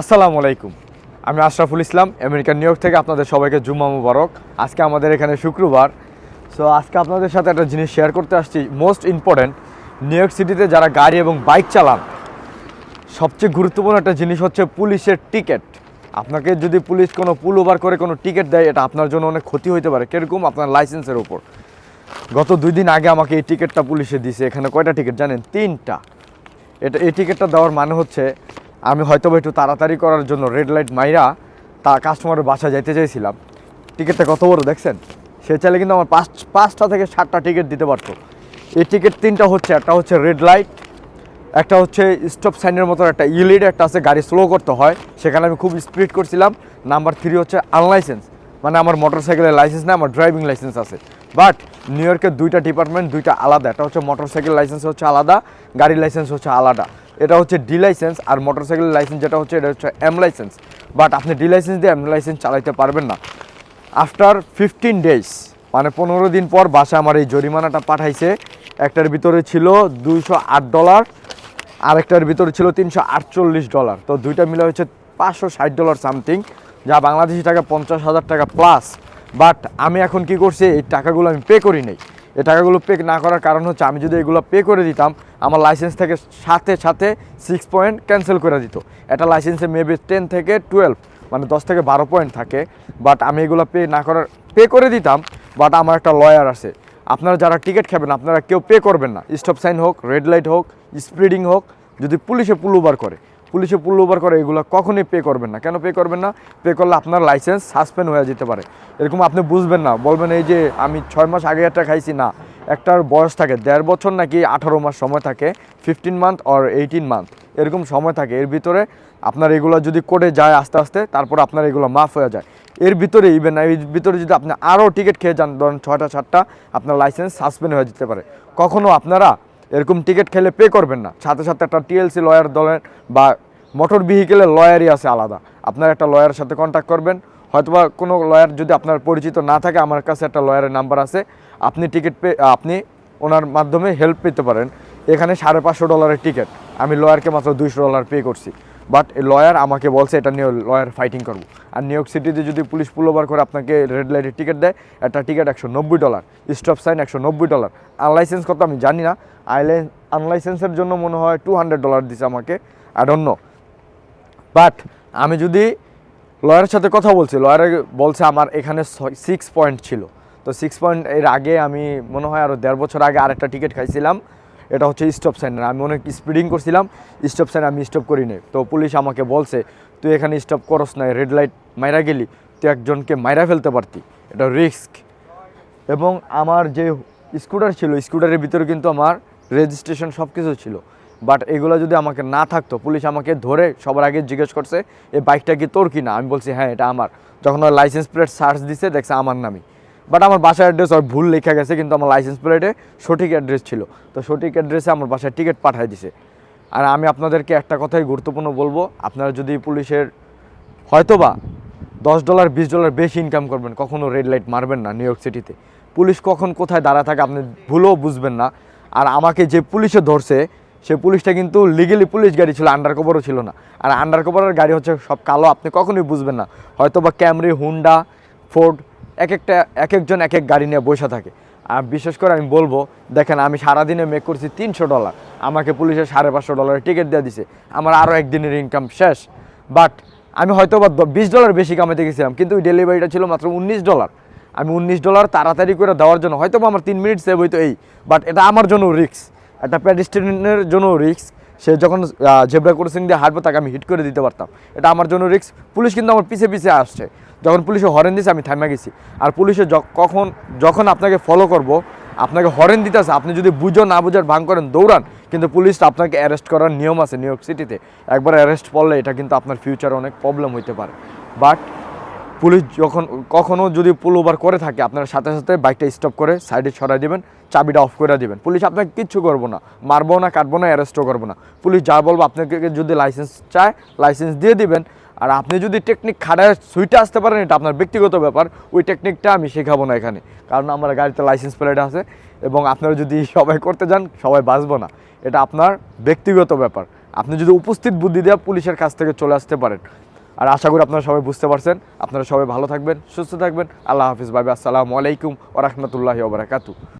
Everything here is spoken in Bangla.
আসসালামু আলাইকুম। আমি Ashraful Islam, American New York থেকে আপনাদের সবাইকে জুম্মা মুবারক। আজকে আমাদের এখানে শুক্রবার। সো আজকে আপনাদের সাথে একটা জিনিস শেয়ার করতে আসছি। মোস্ট ইম্পর্ট্যান্ট নিউ ইয়র্ক সিটিতে যারা গাড়ি এবং বাইক চালান, সবচেয়ে গুরুত্বপূর্ণ একটা জিনিস হচ্ছে পুলিশের টিকিট। আপনাকে যদি পুলিশ কোনো পুল ওভার করে কোনো টিকিট দেয়, এটা আপনার জন্য অনেক ক্ষতি হতে পারে। কীরকম? আপনার লাইসেন্সের উপর। গত দুই দিন আগে আমাকে এই টিকিটটা পুলিশে দিছে এখানে কয়টা টিকিট জানেন? তিনটা। এটা, এই টিকিটটা দেওয়ার মানে হচ্ছে আমি হয়তো একটু তাড়াতাড়ি করার জন্য রেড লাইট মাইরা তা কাস্টমারের বাসায় যাইতে চাইছিলাম। টিকিটটা কত বড় দেখছেন? সে চাইলে কিন্তু আমার পাঁচ, পাঁচটা থেকে সাতটা টিকিট দিতে পারতো। এই টিকিট তিনটা হচ্ছে, একটা হচ্ছে রেড লাইট একটা হচ্ছে স্টপ সাইনের মতো একটা ইলিড একটা আছে গাড়ি স্লো করতে হয়। সেখানে আমি খুব স্পিড করছিলাম। নাম্বার থ্রি হচ্ছে আনলাইসেন্স মানে আমার মোটর সাইকেলের লাইসেন্স না আমার ড্রাইভিং লাইসেন্স আছে। বাট নিউ ইয়র্কের দুইটা ডিপার্টমেন্ট দুইটা আলাদা, একটা হচ্ছে মোটর সাইকেল লাইসেন্স হচ্ছে আলাদা, গাড়ির লাইসেন্স হচ্ছে আলাদা। এটা হচ্ছে ডি লাইসেন্স আর মোটর সাইকেল লাইসেন্স যেটা হচ্ছে, এটা হচ্ছে এম লাইসেন্স বাট আপনি ডি লাইসেন্স দিয়ে এম লাইসেন্স চালাইতে পারবেন না। আফটার ফিফটিন ডেজ মানে পনেরো দিন পর বাসা আমার এই জরিমানাটা পাঠাইছে। একটার ভিতরে ছিল দুইশো আট ডলার আরেকটার ভিতরে ছিল তিনশো আটচল্লিশ ডলার তো দুইটা মিলে হচ্ছে পাঁচশো ষাট ডলার সামথিং যা বাংলাদেশি টাকা পঞ্চাশ হাজার টাকা প্লাস বাট আমি এখন কি করছি, এই টাকাগুলো আমি পে করি নাই। এই টাকাগুলো পে না করার কারণ হচ্ছে আমি যদি এগুলো পে করে দিতাম, আমার লাইসেন্স থেকে সাথে সাথে সিক্স পয়েন্ট ক্যান্সেল করে দিত। এটা লাইসেন্সে মেবি টেন থেকে টুয়েলভ মানে দশ থেকে বারো পয়েন্ট থাকে। বাট আমি এগুলো পে না করার পে করে দিতাম বাট আমার একটা লয়ার আছে। আপনারা যারা টিকিট খাবেন, আপনারা কেউ পে করবেন না। স্টপ সাইন হোক রেড লাইট হোক স্পিডিং হোক, যদি পুলিশে পুল ওভার করে। পুলিশে পুল ওভার করে, এগুলো কখনই পে করবেন না। কেন পে করবেন না? পে করলে আপনার লাইসেন্স সাসপেন্ড হয়ে যেতে পারে। এরকম আপনি বুঝবেন না। বলবেন এই যে আমি ছয় মাস আগে একটা খাইছি, না, একটার বয়স থাকে, দেড় বছর নাকি আঠারো মাস সময় থাকে fifteen month or eighteen month এরকম সময় থাকে। এর ভিতরে আপনার এগুলো যদি কোর্টে যায় আস্তে আস্তে, তারপর আপনার এগুলো মাফ হয়ে যায়। এর ভিতরে ইভেন এর ভিতরে যদি আপনি আরও টিকিট খেয়ে যান, ধরেন ছয়টা, সাতটা, আপনার লাইসেন্স সাসপেন্ড হয়ে যেতে পারে। কখনও আপনারা এরকম টিকিট খেলে পে করবেন না। সাথে সাথে একটা টিএলসি লয়ার দলের বা মোটর ভেহিকেলের লয়ারই আছে আলাদা। আপনার একটা লয়ারের সাথে কন্ট্যাক্ট করবেন। হয়তোবা কোনো লয়ার যদি আপনার পরিচিত না থাকে, আমার কাছে একটা লয়ারের নাম্বার আছে। আপনি টিকিট পে আপনি ওনার মাধ্যমে হেল্প পেতে পারেন। এখানে সাড়ে পাঁচশো ডলারের টিকিট আমি লয়ারকে মাত্র দুইশো ডলার পে করছি। বাট লয়ার আমাকে বলছে, এটা নিয়ে লয়ার ফাইটিং করব। আর নিউ ইয়র্ক সিটিতে যদি পুলিশ পুল ওভার করে আপনাকে রেড লাইটের টিকিট দেয়, একটা টিকিট একশো নব্বই ডলার স্টপ সাইন একশো নব্বই ডলার আনলাইসেন্স কত আমি জানি না। আইলাইন আনলাইসেন্সের জন্য মনে হয় টু হান্ড্রেড ডলার দিছে আমাকে। আই ডোন্ট নো বাট আমি যদি লয়ারের সাথে কথা বলছি, লয়ারে বলছে আমার এখানে সিক্স পয়েন্ট ছিল। তো সিক্স পয়েন্ট এর আগে আমি মনে হয় আরও দেড় বছর আগে আরেকটা টিকিট খাইছিলাম। এটা হচ্ছে স্টপ সাইনের আমি অনেক স্পিডিং করছিলাম স্টপ সাইন আমি স্টপ করি নাই। তো পুলিশ আমাকে বলছে, তুই এখানে স্টপ করস নাই রেড লাইট মাইরা গেলি, তুই একজনকে মাইরা ফেলতে পারতি। এটা রিস্ক এবং আমার যে স্কুটার ছিল স্কুটারের ভিতরে কিন্তু আমার রেজিস্ট্রেশন সব কিছু ছিল। বাট এগুলো যদি আমাকে না থাকতো, পুলিশ আমাকে ধরে সবার আগে জিজ্ঞেস করছে এই বাইকটা কি তোর কি না আমি বলছি হ্যাঁ এটা আমার। যখন ওর লাইসেন্স প্লেট সার্চ দিছে, দেখছে আমার নামই। বাট আমার বাসার অ্যাড্রেস ওর ভুল লেখা গেছে, কিন্তু আমার লাইসেন্স প্লেটে সঠিক অ্যাড্রেস ছিল। তো সঠিক অ্যাড্রেসে আমার বাসায় টিকিট পাঠিয়ে দিছে। আর আমি আপনাদেরকে একটা কথাই গুরুত্বপূর্ণ বলব, আপনারা যদি পুলিশের হয়তোবা দশ ডলার বিশ ডলার বেশি ইনকাম করবেন, কখনো রেড লাইট মারবেন না নিউ ইয়র্ক সিটিতে পুলিশ কখন কোথায় দাঁড়া থাকে, আপনি ভুলেও বুঝবেন না। আর আমাকে যে পুলিশে ধরছে সে পুলিশটা কিন্তু লিগেলি পুলিশ গাড়ি ছিল আন্ডার কভারও ছিল না। আর আন্ডার কভারের গাড়ি হচ্ছে সব কালো, আপনি কখনোই বুঝবেন না। হয়তো বা ক্যামরি হুন্ডা ফোর্ড এক একটা, এক একজন এক এক গাড়ি নিয়ে বসে থাকে। আর বিশেষ করে আমি বলব, দেখেন আমি সারাদিনে মেক করছি তিনশো ডলার আমাকে পুলিশে সাড়ে পাঁচশো ডলারের টিকিট দিয়ে দিছে। আমার আরও একদিনের ইনকাম শেষ। বাট আমি হয়তো বা বিশ ডলার বেশি কামাতে গেছিলাম, কিন্তু ওই ডেলিভারিটা ছিল মাত্র উনিশ ডলার আমি উনিশ ডলার তাড়াতাড়ি করে দেওয়ার জন্য হয়তো আমার তিন মিনিট সেভ হইতো এই বাট এটা আমার জন্য রিস্ক একটা প্যাডিস্ট্রিনের জন্য রিস্ক সে যখন জেব্রা ক্রসিং দিয়ে হাঁটবো, তাকে আমি হিট করে দিতে পারতাম। এটা আমার জন্য রিস্ক পুলিশ কিন্তু আমার পিছে পিছে আসছে। যখন পুলিশে হরেন দিছে, আমি থামা গেছি। আর পুলিশে কখন, যখন আপনাকে ফলো করব, আপনাকে হরেন দিতেছে আপনি যদি বুঝো, না বুঝার ভাঙ করেন, দৌড়ান। কিন্তু পুলিশ আপনাকে অ্যারেস্ট করার নিয়ম আছে নিউ ইয়র্ক সিটিতে একবার অ্যারেস্ট পড়লে এটা কিন্তু আপনার ফিউচারে অনেক প্রবলেম হইতে পারে। বাট পুলিশ যখন, কখনো যদি পুল ওভার করে থাকে, আপনার সাথে সাথে বাইকটা স্টপ করে সাইডে ছড়াই দিবেন, চাবিটা অফ করে দিবেন। পুলিশ আপনাকে কিচ্ছু করব না। মারবো না, কাটবো না অ্যারেস্টও করব না। পুলিশ যা বলব আপনাকে যদি লাইসেন্স চায় লাইসেন্স দিয়ে দিবেন। আর আপনি যদি টেকনিক খাটায় সুইটে আসতে পারেন, এটা আপনার ব্যক্তিগত ব্যাপার, ওই টেকনিকটা আমি শেখাবো না এখানে। কারণ আমার গাড়িতে লাইসেন্স প্লেট আছে এবং আপনারা যদি সবাই করতে যান, সবাই বাঁচবো না। এটা আপনার ব্যক্তিগত ব্যাপার। আপনি যদি উপস্থিত বুদ্ধি দেওয়া পুলিশের কাছ থেকে চলে আসতে পারেন আর আশা করি আপনারা সবাই বুঝতে পারছেন। আপনারা সবাই ভালো থাকবেন, সুস্থ থাকবেন। আল্লাহ হাফিজ বাবি আসসালামু আলাইকুম ওরহমতুল্লাহি ওবরাকাতু